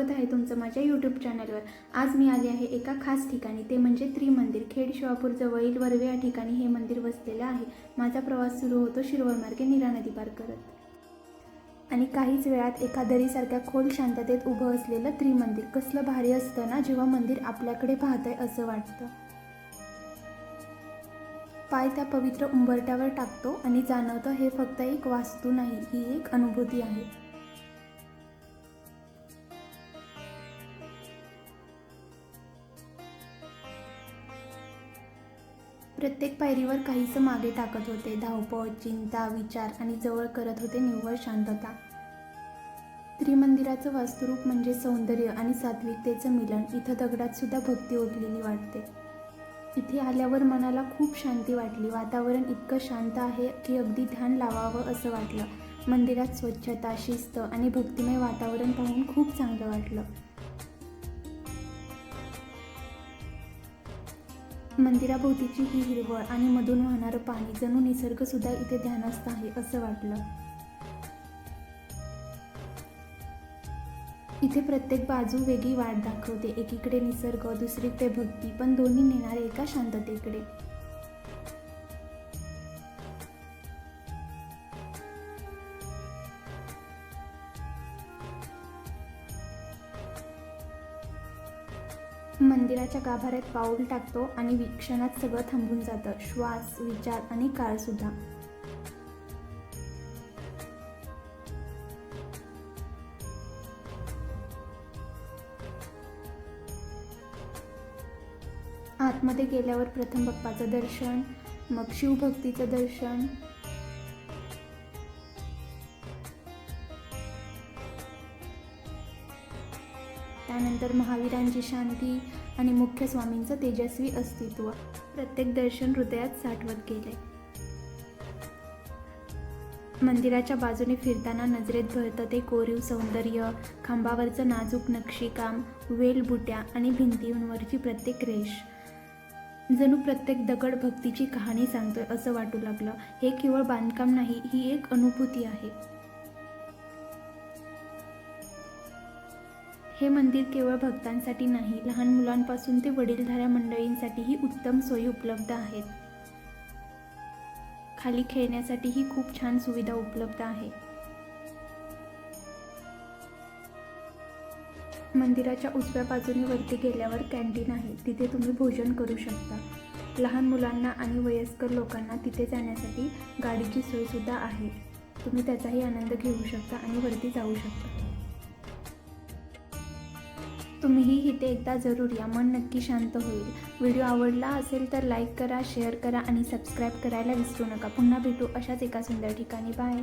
आहे तुमचं माझ्या यूट्यूब चॅनलवर आज मी आले आहे एका खास ठिकाणी ते म्हणजे त्रिमंदिर. खेड शिवापूर जवळील वरवे या ठिकाणी हे मंदिर वसलेलं आहे. माझा प्रवास सुरू होतो शिरवळ मार्गे नीरा नदी पार करत. आणि काहीच वेळात एका दरीसारख्या खोल शांततेत उभं असलेलं त्रिमंदिर कसलं भारी असतं ना जेव्हा मंदिर आपल्याकडे पाहतंय असं वाटतं. पाय त्या पवित्र उंबरट्यावर टाकतो आणि जाणवतं हे फक्त एक वास्तू नाही ही एक अनुभूती आहे. प्रत्येक पायरीवर काहीसं मागे टाकत होते. धावपळ चिंता विचार आणि जवळ करत होते निव्वळ शांतता. त्रिमंदिराचं वास्तुरूप म्हणजे सौंदर्य आणि सात्विकतेचं मिलन. इथं दगडात सुद्धा भक्ती ओढलेली वाटते. इथे आल्यावर मनाला खूप शांती वाटली. वातावरण इतकं शांत आहे की अगदी ध्यान लावावं असं वाटलं. मंदिरात स्वच्छता शिस्त आणि भक्तिमय वातावरण पाहून खूप चांगलं वाटलं. मंदिराभोवतीची ही हिरवळ आणि मधून वाहणारं पाणी जणू निसर्ग सुद्धा इथे ध्यानस्थ आहे असं वाटलं. इथे प्रत्येक बाजू वेगळी वाट दाखवते. एकीकडे निसर्ग दुसरीकडे भक्ती पण दोन्ही नेणारे एका शांततेकडे. मंदिराच्या गाभाऱ्यात पाऊल टाकतो आणि विक्षणात सगळं थांबून जातं. श्वास विचार आणि काळसुद्धा आतमध्ये गेल्यावर प्रथम बाप्पाचं दर्शन मग शिवभक्तीचं दर्शन त्यानंतर महावीरांची शांती आणि मुख्य स्वामींचं तेजस्वी अस्तित्व. प्रत्येक दर्शन हृदयात साठवत गेले. मंदिराच्या बाजूने फिरताना नजरेत भरतं ते कोरीव सौंदर्य खांबावरचं नाजूक नक्षीकाम वेलबुट्या आणि भिंतींवरची प्रत्येक रेष. जणू प्रत्येक दगड भक्तीची कहाणी सांगतोय असं वाटू लागलं. हे केवळ बांधकाम नाही ही एक अनुभूती आहे. हे मंदिर केवळ भक्तांसाठी नाही लहान मुलांपासून ते वडीलधाऱ्या मंडळींसाठीही उत्तम सोयी उपलब्ध आहेत. खाली खेळण्यासाठीही खूप छान सुविधा उपलब्ध आहे. मंदिराच्या उजव्या बाजूने वरती गेल्यावर कॅन्टीन आहे. तिथे तुम्ही भोजन करू शकता. लहान मुलांना आणि वयस्कर लोकांना तिथे जाण्यासाठी गाडीची सोयसुद्धा आहे. तुम्ही त्याचाही आनंद घेऊ शकता आणि वरती जाऊ शकता. तुम्हीही इथे एकदा जरूर या. मन नक्की शांत होईल. व्हिडिओ आवडला असेल तर लाईक करा शेअर करा आणि सबस्क्राईब करायला विसरू नका. पुन्हा भेटू अशाच एका सुंदर ठिकाणी. बाय.